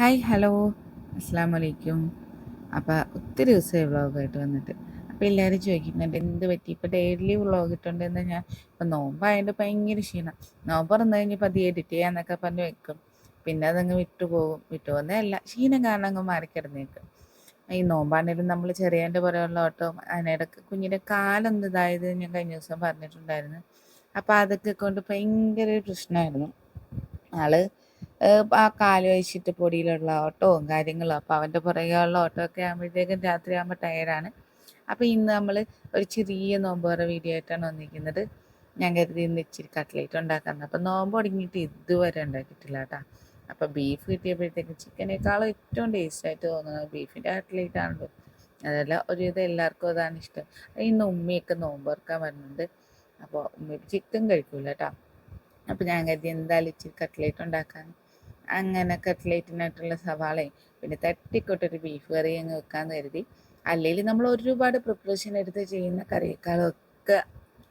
Hi hello. അസ്സാം വലൈക്കും അപ്പോൾ ഒത്തിരി ദിവസമായി വ്ളോഗായിട്ട് വന്നിട്ട്. അപ്പോൾ എല്ലാവരും ചോദിക്കുന്നുണ്ട് എന്ത് പറ്റി? ഇപ്പോൾ ഡെയിലി വ്ളോഗ് ഇട്ടുണ്ടെന്ന് ഞാൻ ഇപ്പം നോമ്പായതുകൊണ്ട് ഭയങ്കര ക്ഷീണം. നോമ്പ് തുറന്നു കഴിഞ്ഞപ്പോൾ അത് എഡിറ്റ് ചെയ്യാന്നൊക്കെ പറഞ്ഞ് വെക്കും. പിന്നെ അതങ്ങ് വിട്ടുപോകും വിട്ടുപോകുന്നതല്ല ക്ഷീണം കാരണം അങ്ങ് മാറിക്കിടന്നേക്കും ഈ നോമ്പാണേലും നമ്മൾ ചെറിയതിന്റെ പുറമുള്ള ഓട്ടവും അതിനിടയ്ക്ക് കുഞ്ഞിന്റെ കാലൊന്ന് ഇതായത് ഞാൻ കഴിഞ്ഞ ദിവസം പറഞ്ഞിട്ടുണ്ടായിരുന്നു. അപ്പോൾ അതൊക്കെ കൊണ്ട് ഭയങ്കര ഒരു പ്രശ്നമായിരുന്നു. ആൾ ആ കാൽ വെച്ചിട്ട് പൊടിയിലുള്ള ഓട്ടവും കാര്യങ്ങളും അപ്പോൾ അവന്റെ പുറകെയുള്ള ഓട്ടമൊക്കെ ആകുമ്പോഴത്തേക്കും രാത്രി ആകുമ്പോൾ അപ്പോൾ ഇന്ന് നമ്മൾ ഒരു ചെറിയ നോമ്പോറ വീഡിയോ ആയിട്ടാണ് വന്നിരിക്കുന്നത്. ഞാൻ കരുതി ഇന്ന് ഇച്ചിരി കട്ട്ലേറ്റ് ഉണ്ടാക്കുന്നത് അപ്പോൾ നോമ്പ് തുടങ്ങിയിട്ട് ഇതുവരെ ഉണ്ടാക്കിയിട്ടില്ല കേട്ടോ. അപ്പോൾ ബീഫ് കിട്ടിയപ്പോഴത്തേക്കും ചിക്കനേക്കാളും ഏറ്റവും ടേസ്റ്റ് ആയിട്ട് തോന്നുന്നത് ബീഫിന്റെ കട്ട്ലേറ്റ് ആണല്ലോ. അതല്ല ഒരുവിധം എല്ലാവർക്കും അതാണ് ഇഷ്ടം. ഇന്ന് ഉമ്മയൊക്കെ നോമ്പ് വരുന്നുണ്ട്. അപ്പോൾ ഉമ്മ ചിക്കൻ കഴിക്കൂല കേട്ടോ. അപ്പോൾ ഞാൻ കരുതി എന്തായാലും ഇച്ചിരി കട്ട്ലേറ്റ് ഉണ്ടാക്കാൻ അങ്ങനെ കട്ട്ലേറ്റിനായിട്ടുള്ള സവാളയും പിന്നെ തട്ടിക്കൊട്ടൊരു ബീഫ് കറി അങ്ങ് വെക്കാൻ കരുതി. അല്ലെങ്കിൽ നമ്മൾ ഒരുപാട് പ്രിപ്പറേഷൻ എടുത്ത് ചെയ്യുന്ന കറിയേക്കാളൊക്കെ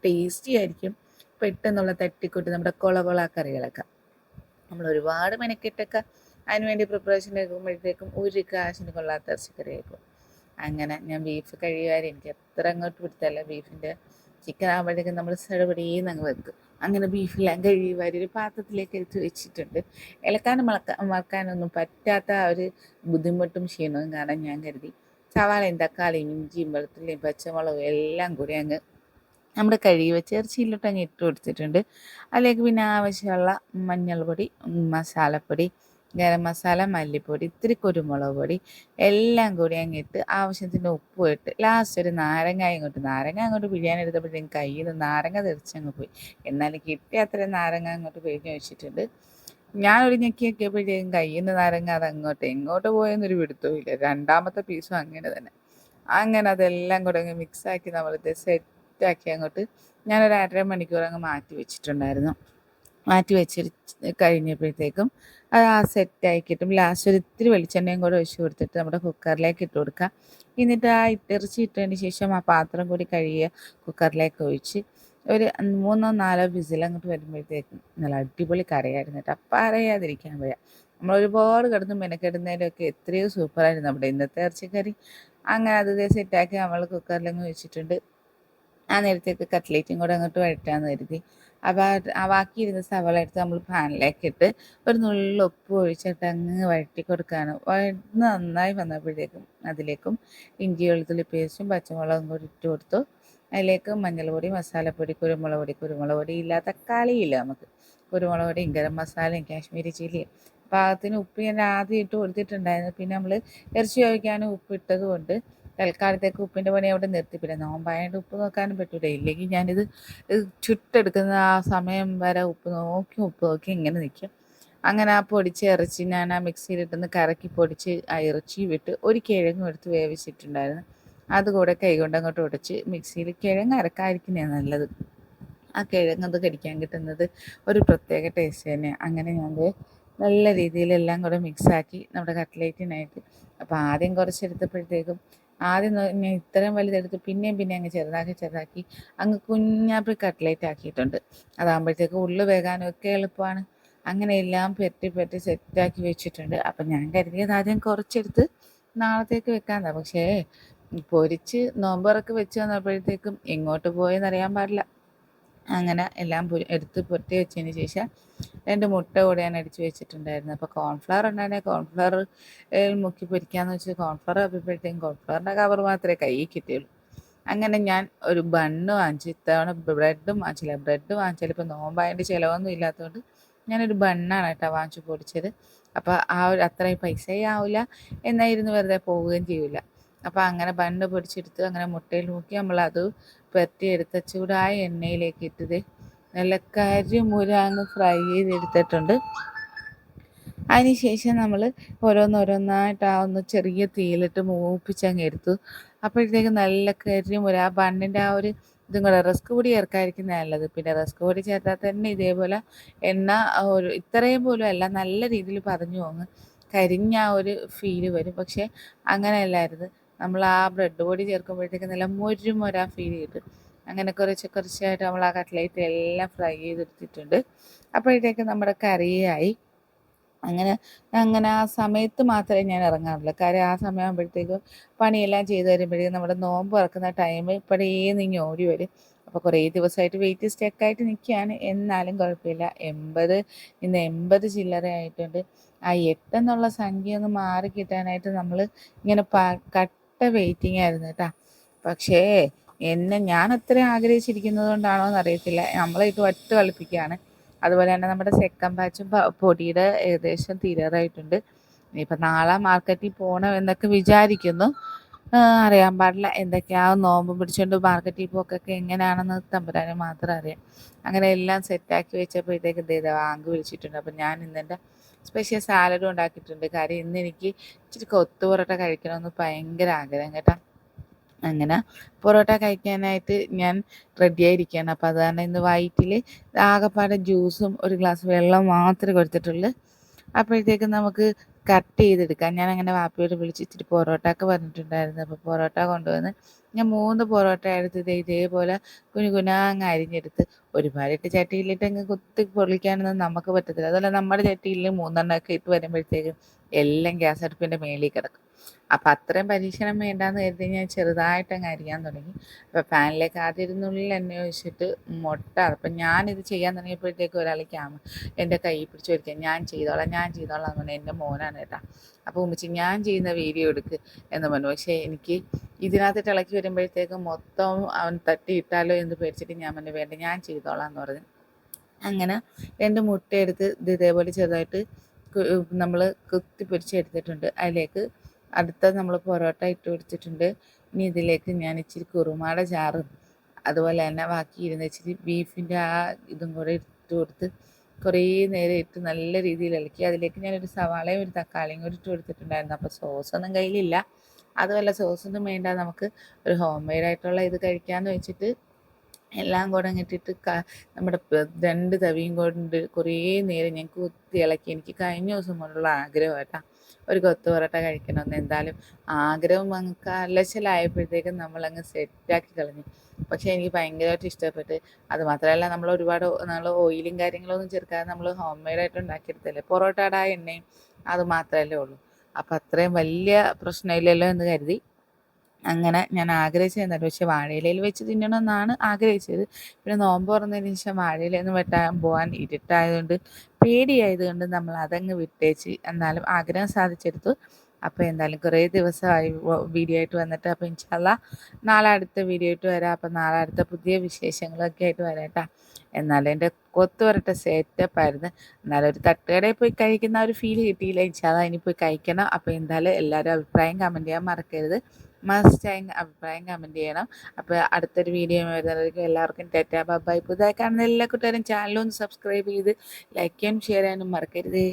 ടേസ്റ്റി ആയിരിക്കും പെട്ടെന്നുള്ള തട്ടിക്കൊട്ട് നമ്മുടെ കൊള കൊള കറികളൊക്കെ. നമ്മൾ ഒരുപാട് മെനക്കെട്ടൊക്കെ അതിനുവേണ്ടി പ്രിപ്പറേഷൻ എടുക്കുമ്പോഴത്തേക്കും ഒരു കാശിന് കൊള്ളാത്ത ഇറച്ചിക്കറി ആയിപ്പോൾ അങ്ങനെ ഞാൻ ബീഫ് കഴിയുമായിരുന്നു എനിക്ക് എത്ര അങ്ങോട്ട് പിടുത്തല്ല ബീഫിന്റെ ചിക്കൻ ആകുമ്പോഴത്തേക്കും നമ്മൾ സടപടിയെന്ന് അങ്ങ് വെക്കും. അങ്ങനെ ബീഫെല്ലാം കഴുകി ഒരു പാത്രത്തിലേക്ക് എടുത്ത് വെച്ചിട്ടുണ്ട്. ഇലക്കാനും മളക്ക മറക്കാനൊന്നും പറ്റാത്ത ഒരു ബുദ്ധിമുട്ടും ക്ഷീണവും കാണാൻ ഞാൻ കരുതി. സവാളയും തക്കാളിയും ഇഞ്ചിയും വെളുത്തുള്ളിയും പച്ചമുളകും എല്ലാം കൂടി അങ്ങ് നമ്മുടെ കഴുകി വെച്ച് ഇറച്ചിയിലോട്ട് അങ്ങ് ഇട്ട് കൊടുത്തിട്ടുണ്ട്. അതിലേക്ക് പിന്നെ ആവശ്യമുള്ള മഞ്ഞൾപ്പൊടി മസാലപ്പൊടി ഗരം മസാല മല്ലിപ്പൊടി ഇത്തിരി കുരുമുളക് പൊടി എല്ലാം കൂടി അങ്ങിട്ട് ആവശ്യത്തിന് ഉപ്പ് ഇട്ട് ലാസ്റ്റ് ഒരു നാരങ്ങ ഇങ്ങോട്ട് നാരങ്ങ അങ്ങോട്ട് പിഴിയാൻ എടുത്തപ്പോഴത്തേക്കും കയ്യിൽ നിന്ന് നാരങ്ങ തെറിച്ചങ്ങ് പോയി. എന്നാലും കിട്ടിയ അത്രയും നാരങ്ങ അങ്ങോട്ട് പിഴിഞ്ഞ് വെച്ചിട്ടുണ്ട്. ഞാനൊരു ഞെക്കി ഞെക്കിയപ്പോഴത്തേക്കും കയ്യിൽ നിന്ന് നാരങ്ങ അത് അങ്ങോട്ട് എങ്ങോട്ട് പോയെന്നൊരു പിടുത്തവും രണ്ടാമത്തെ പീസും അങ്ങനെ തന്നെ. അങ്ങനെ അതെല്ലാം കൂടെ അങ്ങ് മിക്സാക്കി നമ്മളിത് സെറ്റാക്കി അങ്ങോട്ട് ഞാനൊരു അര മണിക്കൂർ അങ്ങ് മാറ്റി വെച്ചിട്ടുണ്ടായിരുന്നു. മാറ്റി വെച്ച് കഴിഞ്ഞപ്പോഴത്തേക്കും അത് ആ സെറ്റായി കിട്ടും. ലാസ്റ്റ് ഒരു ഇത്തിരി വെളിച്ചെണ്ണയും കൂടെ ഒഴിച്ച് കൊടുത്തിട്ട് നമ്മുടെ കുക്കറിലേക്ക് ഇട്ട് കൊടുക്കുക. എന്നിട്ട് ആ ഇട്ടിറച്ചി ഇട്ടതിന് ശേഷം ആ പാത്രം കൂടി കഴുകിയ കുക്കറിലേക്ക് ഒഴിച്ച് ഒരു മൂന്നോ നാലോ വിസിൽ അങ്ങോട്ട് വരുമ്പോഴത്തേക്കും നല്ല അടിപൊളി കറിയായിരുന്നു കേട്ടോ. അപ്പം അറിയാതിരിക്കാൻ വയ്യ. നമ്മൾ ഒരുപാട് കിടന്ന് മെനക്കെടുന്നതിലൊക്കെ എത്രയോ സൂപ്പറായിരുന്നു നമ്മുടെ ഇന്നത്തെ ഇറച്ചിക്കറി. അങ്ങനെ അത് സെറ്റാക്കി നമ്മൾ കുക്കറിലങ്ങ് വെച്ചിട്ടുണ്ട്. ആ നേരത്തേക്ക് കട്ട്ലേറ്റും കൂടെ അങ്ങോട്ട് വഴറ്റാന്ന് കരുതി. അപ്പോൾ ആ ബാക്കിയിരുന്ന സവാള എടുത്ത് നമ്മൾ പാനിലേക്ക് ഇട്ട് ഒരു നുള്ളിൽ ഉപ്പ് ഒഴിച്ചിട്ട് അങ്ങ് വഴറ്റി കൊടുക്കുകയാണ് നന്നായി വന്നപ്പോഴേക്കും അതിലേക്കും ഇഞ്ചി വെളുത്തുള്ളി പേസ്റ്റും പച്ചമുളകും കൂടി ഇട്ട് കൊടുത്തു. അതിലേക്ക് മഞ്ഞൾപ്പൊടി മസാലപ്പൊടി കുരുമുളക് പൊടി കുരുമുളക് പൊടി ഇല്ല തക്കാളിയില്ല നമുക്ക്. കുരുമുളക് പൊടിയും ഗരം മസാലയും കാശ്മീരി ചില്ലിയും. പാകത്തിന് ഉപ്പ് ഞാൻ ആദ്യം ഇട്ട് കൊടുത്തിട്ടുണ്ടായിരുന്നു. പിന്നെ നമ്മൾ ഇറച്ചി ചോദിക്കാനും ഉപ്പ് ഇട്ടത് കൊണ്ട് തൽക്കാലത്തേക്ക് ഉപ്പിന്റെ പണി അവിടെ നിർത്തിപ്പില്ല നോമ്പായതുകൊണ്ട് ഉപ്പ് നോക്കാനും പറ്റൂല. ഇല്ലെങ്കിൽ ഞാനിത് ചുട്ടെടുക്കുന്ന ആ സമയം വരെ ഉപ്പ് നോക്കി ഉപ്പ് നോക്കി ഇങ്ങനെ നിൽക്കും അങ്ങനെ ആ പൊടിച്ച് ഇറച്ചി ഞാൻ ആ മിക്സിയിലിട്ടൊന്ന് കറക്കി പൊടിച്ച് ആ ഇറച്ചി വിട്ട് ഒരു കിഴങ്ങും എടുത്ത് വേവിച്ചിട്ടുണ്ടായിരുന്നു. അതുകൂടെ കൈകൊണ്ട് അങ്ങോട്ട് ഉടച്ച് മിക്സിയിൽ കിഴങ്ങ് അരക്കാതിരിക്കുന്നതാണ് നല്ലത്. ആ കിഴങ്ങ് അത് കടിക്കാൻ കിട്ടുന്നത് ഒരു പ്രത്യേക ടേസ്റ്റ് തന്നെയാണ് അങ്ങനെ ഞാൻ നല്ല രീതിയിൽ എല്ലാം കൂടെ മിക്സാക്കി നമ്മുടെ കട്ട്ലേറ്റിനായിട്ട്. അപ്പോൾ ആദ്യം കുറച്ചെടുത്തപ്പോഴത്തേക്കും ആദ്യം ഞാൻ ഇത്രയും വലുതെടുത്ത് പിന്നെയും പിന്നെ അങ്ങ് ചെറുതാക്കി ചെറുതാക്കി അങ്ങ് കുഞ്ഞാപ്പി കട്ട്ലേറ്റ് ആക്കിയിട്ടുണ്ട്. അതാകുമ്പോഴത്തേക്ക് ഉള്ളു വേകാനും ഒക്കെ എളുപ്പമാണ്. അങ്ങനെ എല്ലാം പെറ്റി പെറ്റി സെറ്റാക്കി വെച്ചിട്ടുണ്ട്. അപ്പം ഞാൻ കരുതിയത് ആദ്യം കുറച്ചെടുത്ത് നാളത്തേക്ക് വെക്കാമെന്നാണ് പക്ഷേ പൊരിച്ച് നോമ്പറൊക്കെ വെച്ച് വന്നപ്പോഴത്തേക്കും എങ്ങോട്ട് പോയെന്നറിയാൻ പാടില്ല. അങ്ങനെ എല്ലാം എടുത്ത് പൊരുത്തി വെച്ചതിന് ശേഷം രണ്ട് മുട്ട കൂടെ ഞാൻ അടിച്ച് വെച്ചിട്ടുണ്ടായിരുന്നു. അപ്പോൾ കോൺഫ്ലവർ ഉണ്ടായിരുന്നെ. കോൺഫ്ലവർ മുക്കി പൊരിക്കാന്ന് വെച്ചാൽ കോൺഫ്ലവർ അപ്പോഴത്തേക്കും കോൺഫ്ലവറിന്റെ കവർ മാത്രമേ കൈ കിട്ടിയുള്ളൂ. അങ്ങനെ ഞാൻ ഒരു ബണ്ണ് വാങ്ങിച്ചു ഇത്തവണ ബ്രെഡും വാങ്ങിച്ചില്ല. ബ്രെഡ് വാങ്ങിച്ചാൽ ഇപ്പോൾ നോമ്പായതിന്റെ ചിലവൊന്നും ഇല്ലാത്തതുകൊണ്ട് ഞാനൊരു ബണ്ണാണ് കേട്ടോ വാങ്ങിച്ചു പൊടിച്ചത്. അപ്പോൾ ആ ഒരു അത്രയും പൈസയും ആവില്ല എന്നായിരുന്നു വെറുതെ പോവുകയും ചെയ്യില്ല അപ്പോൾ അങ്ങനെ ബണ്ണ് പൊടിച്ചെടുത്ത് അങ്ങനെ മുട്ടയിൽ നോക്കി നമ്മളത് പരത്തിയെടുത്ത ചൂടായ എണ്ണയിലേക്ക് ഇട്ടത്. നല്ല കരിമുരാങ്ങ് ഫ്രൈ ചെയ്തെടുത്തിട്ടുണ്ട്. അതിനുശേഷം നമ്മൾ ഓരോന്നോരോന്നായിട്ട് ആ ഒന്ന് ചെറിയ തീയിലിട്ട് മൂപ്പിച്ച് മൂപ്പിച്ചങ്ങ് എടുത്തു. അപ്പോഴത്തേക്ക് നല്ല കരിമുര ആ ബണ്ണിന്റെ ആ ഒരു ഇതും കൂടെ റസ്ക് പൊടി ചേർക്കാതിരിക്കുന്ന നല്ലത്. പിന്നെ റസ്ക് പൊടി ചേർത്താൽ തന്നെ ഇതേപോലെ എണ്ണ ഒരു ഇത്രയും പോലും അല്ല നല്ല രീതിയിൽ പറഞ്ഞു പോങ്ങ് കരിഞ്ഞ ആ ഒരു ഫീൽ വരും. പക്ഷേ അങ്ങനെയല്ലായിരുന്നു. നമ്മൾ ആ ബ്രെഡ് പൊടി ചേർക്കുമ്പോഴത്തേക്ക് നല്ല മുരുമൊര ഫീൽ കിട്ടും. അങ്ങനെ കുറച്ച് കുറച്ചായിട്ട് നമ്മൾ ആ കട്ട്ലേറ്റ് എല്ലാം ഫ്രൈ ചെയ്തെടുത്തിട്ടുണ്ട്. അപ്പോഴത്തേക്ക് നമ്മുടെ കറിയായി. അങ്ങനെ അങ്ങനെ ആ സമയത്ത് മാത്രമേ ഞാൻ ഇറങ്ങാറുള്ളൂ. കാര്യം ആ സമയമാകുമ്പോഴത്തേക്കും പണിയെല്ലാം ചെയ്ത് വരുമ്പോഴേക്കും നമ്മുടെ നോമ്പ് ഇറക്കുന്ന ടൈം ഇപ്പോഴേ നീങ്ങി ഓടി വരും. അപ്പോൾ കുറേ ദിവസമായിട്ട് വെയിറ്റ് സ്റ്റക്കായിട്ട് നിൽക്കുകയാണ് എന്നാലും കുഴപ്പമില്ല. എൺപത് ഇന്ന് എൺപത് ചില്ലറ ആയിട്ടുണ്ട്. ആ എട്ടെന്നുള്ള സംഖ്യ ഒന്ന് മാറി കിട്ടാനായിട്ട് നമ്മൾ ഇങ്ങനെ കട്ട വെയിറ്റിംഗ് ആയിരുന്നു കേട്ടോ. പക്ഷേ എന്നെ ഞാൻ അത്ര ആഗ്രഹിച്ചിരിക്കുന്നത് കൊണ്ടാണോ എന്നറിയത്തില്ല നമ്മളായിട്ട് വട്ട് കളിപ്പിക്കുകയാണ്. അതുപോലെ തന്നെ നമ്മുടെ സെക്കൻഡ് ബാച്ചും പൊടിയുടെ ഏകദേശം തീരാറായിട്ടുണ്ട്. ഇനിയിപ്പോൾ നാളെ മാർക്കറ്റിൽ പോകണം എന്നൊക്കെ വിചാരിക്കുന്നു. അറിയാൻ പാടില്ല. എന്തൊക്കെയാവും നോമ്പ് പിടിച്ചുകൊണ്ട് മാർക്കറ്റിൽ പോക്കൊക്കെ എങ്ങനെയാണെന്ന് തമ്പുരാനെ മാത്രം അറിയാം. അങ്ങനെ എല്ലാം സെറ്റാക്കി വെച്ചപ്പോഴത്തേക്ക് ദേ വാങ്ക് വിളിച്ചിട്ടുണ്ട്. അപ്പം ഞാൻ ഇന്നെന്റെ സ്പെഷ്യൽ സാലഡ് ഉണ്ടാക്കിയിട്ടുണ്ട്. കാര്യം ഇന്ന് എനിക്ക് ഇച്ചിരി കൊത്തു പൊറോട്ട കഴിക്കണമെന്ന് ഭയങ്കര ആഗ്രഹം കേട്ടോ. അങ്ങനെ പൊറോട്ട കഴിക്കാനായിട്ട് ഞാൻ റെഡി ആയിരിക്കുകയാണ്. അപ്പോൾ അത് കാരണം ഇന്ന് വൈറ്റിൽ ആകെപ്പാടെ ജ്യൂസും ഒരു ഗ്ലാസ് വെള്ളം മാത്രമേ കൊടുത്തിട്ടുള്ളൂ. അപ്പോഴത്തേക്കും നമുക്ക് കട്ട് ചെയ്തെടുക്കാം ഞാൻ അങ്ങനെ വാപ്പയോട് വിളിച്ച് ഇച്ചിരി പൊറോട്ട പറഞ്ഞിട്ടുണ്ടായിരുന്നു. അപ്പോൾ പൊറോട്ട കൊണ്ടുവന്ന് ഞാൻ മൂന്ന് പൊറോട്ട എടുത്ത് ഇതേപോലെ കുഞ്ഞു കുനാങ്ങ് അരിഞ്ഞെടുത്ത് ഒരുപാടിട്ട് ചട്ടിയിലിട്ട് അങ്ങ് കുത്തി പൊളിക്കാനൊന്നും നമുക്ക് പറ്റത്തില്ല. അതുപോലെ നമ്മുടെ ചട്ടിയിൽ മൂന്നെണ്ണമൊക്കെ ഇട്ട് വരുമ്പോഴത്തേക്കും എല്ലാം ഗ്യാസ് അടുപ്പിന്റെ മേളിൽ കിടക്കും. അപ്പം അത്രയും പരീക്ഷണം വേണ്ടാന്ന് കരുതി ഞാൻ ചെറുതായിട്ടങ്ങ് അരിയാൻ തുടങ്ങി. അപ്പം പാനിലേക്ക് ആദ്യം ഇരുന്നുള്ളിൽ എണ്ണ ഒഴിച്ചിട്ട് മുട്ട അപ്പം ഞാനിത് ചെയ്യാൻ തുടങ്ങിയപ്പോഴത്തേക്ക് ഒരാൾ ക്യാമ എന്റെ കൈ പിടിച്ച് വരിക ഞാൻ ചെയ്തോളാം ഞാൻ ചെയ്തോളാം എന്ന് പറഞ്ഞാൽ എന്റെ മോനാണ് കേട്ടോ അപ്പോൾ ഉമ്മച്ചി ഞാൻ ചെയ്യുന്ന വീഡിയോ എടുക്ക് എന്ന് പറഞ്ഞു. പക്ഷേ എനിക്ക് ഇതിനകത്ത് ഇളക്കി വരുമ്പോഴത്തേക്ക് മൊത്തം അവൻ തട്ടിയിട്ടാലോ എന്ന് പേടിച്ചിട്ട് ഞാൻ പറഞ്ഞു വേണ്ട ഞാൻ ചെയ്തോളാം എന്ന് പറഞ്ഞു. അങ്ങനെ രണ്ട് മുട്ടയെടുത്ത് ഇത് ഇതേപോലെ ചെറുതായിട്ട് നമ്മൾ കുത്തി പൊരിച്ചെടുത്തിട്ടുണ്ട് അതിലേക്ക് അടുത്ത നമ്മൾ പൊറോട്ട ഇട്ട് കൊടുത്തിട്ടുണ്ട്. ഇനി ഇതിലേക്ക് ഞാൻ ഇച്ചിരി കുറുമാടെ ചാറും അതുപോലെ തന്നെ ബാക്കി ഇരുന്ന് ഇച്ചിരി ബീഫിന്റെ ആ ഇതും കൂടെ ഇട്ട് കൊടുത്ത് കുറേ നേരം ഇട്ട് നല്ല രീതിയിൽ ഇളക്കി. അതിലേക്ക് ഞാനൊരു സവാളയും ഒരു തക്കാളിയും കൂടി ഇട്ട് കൊടുത്തിട്ടുണ്ടായിരുന്നു. അപ്പോൾ സോസൊന്നും കയ്യിലില്ല. അതുമല്ല സോസൊന്നും വേണ്ട. നമുക്ക് ഒരു ഹോം മെയ്ഡ് ആയിട്ടുള്ള ഇത് കഴിക്കാമെന്ന് വെച്ചിട്ട് എല്ലാം കൂടെ ഇട്ടിട്ട് നമ്മുടെ രണ്ട് തവിയും കൊണ്ട് കുറേ നേരം ഞാൻ കുത്തി ഇളക്കി. എനിക്ക് കഴിഞ്ഞ ദിവസം മുതലുള്ള ആഗ്രഹം കേട്ടോ ഒരു കൊത്തു പൊറോട്ട കഴിക്കണമെന്ന്. എന്തായാലും ആഗ്രഹം അങ്ങ് കലശലായപ്പോഴത്തേക്കും നമ്മളങ്ങ് സെറ്റാക്കി കളഞ്ഞു. പക്ഷേ എനിക്ക് ഭയങ്കരമായിട്ട് ഇഷ്ടപ്പെട്ട്. അത് മാത്രമല്ല നമ്മൾ ഒരുപാട് നമ്മൾ ഓയിലും കാര്യങ്ങളൊന്നും ചേർക്കാതെ നമ്മൾ ഹോം മെയ്ഡായിട്ട് ഉണ്ടാക്കിയെടുത്തല്ലേ പൊറോട്ടയുടെ ആ എണ്ണയും അത് മാത്രമല്ലേ ഉള്ളൂ. അപ്പം അത്രയും വലിയ പ്രശ്നമില്ലല്ലോ എന്ന് കരുതി അങ്ങനെ ഞാൻ ആഗ്രഹിച്ചിരുന്നത് പക്ഷെ വാഴയിലയിൽ വെച്ച് തിന്നണമെന്നാണ് ആഗ്രഹിച്ചത്. പിന്നെ നോമ്പ് തുറന്നതിന് ശേഷം വാഴയിലൊന്നും വെട്ടാൻ പോകാൻ ഇരുട്ടായതുകൊണ്ട് പേടിയായതുകൊണ്ട് നമ്മൾ അതങ്ങ് വിട്ടേച്ച് എന്നാലും ആഗ്രഹം സാധിച്ചെടുത്തു. അപ്പോൾ എന്തായാലും കുറേ ദിവസമായി വീഡിയോ ആയിട്ട് വന്നിട്ട് അപ്പോൾ ഇൻഷാല്ല നാളെ അടുത്ത വീഡിയോ ആയിട്ട് വരാം. അപ്പോൾ നാളെ അടുത്ത പുതിയ വിശേഷങ്ങളൊക്കെ ആയിട്ട് വരാം എന്നാലും എന്റെ കൊത്തു വരട്ടെ സെറ്റപ്പായിരുന്നു എന്നാലും ഒരു തട്ടുകടയിൽ പോയി കഴിക്കുന്ന ഒരു ഫീൽ കിട്ടിയില്ല. ഇൻഷാല്ല ഇനി പോയി കഴിക്കണം. അപ്പോൾ എന്തായാലും എല്ലാവരും അഭിപ്രായം കമന്റ് ചെയ്യാൻ മറക്കരുത്. മസ്റ്റായി അഭിപ്രായം കമന്റ് ചെയ്യണം. അപ്പോൾ അടുത്തൊരു വീഡിയോ വരുന്നവർക്ക് എല്ലാവർക്കും ടെറ്റാ ബൈ പുതുതായി കാണുന്ന എല്ലാ കൂട്ടുകാരും ഒന്ന് സബ്സ്ക്രൈബ് ചെയ്ത് ലൈക്ക് ചെയ്യാനും ഷെയർ ചെയ്യാനും മറക്കരുതേ.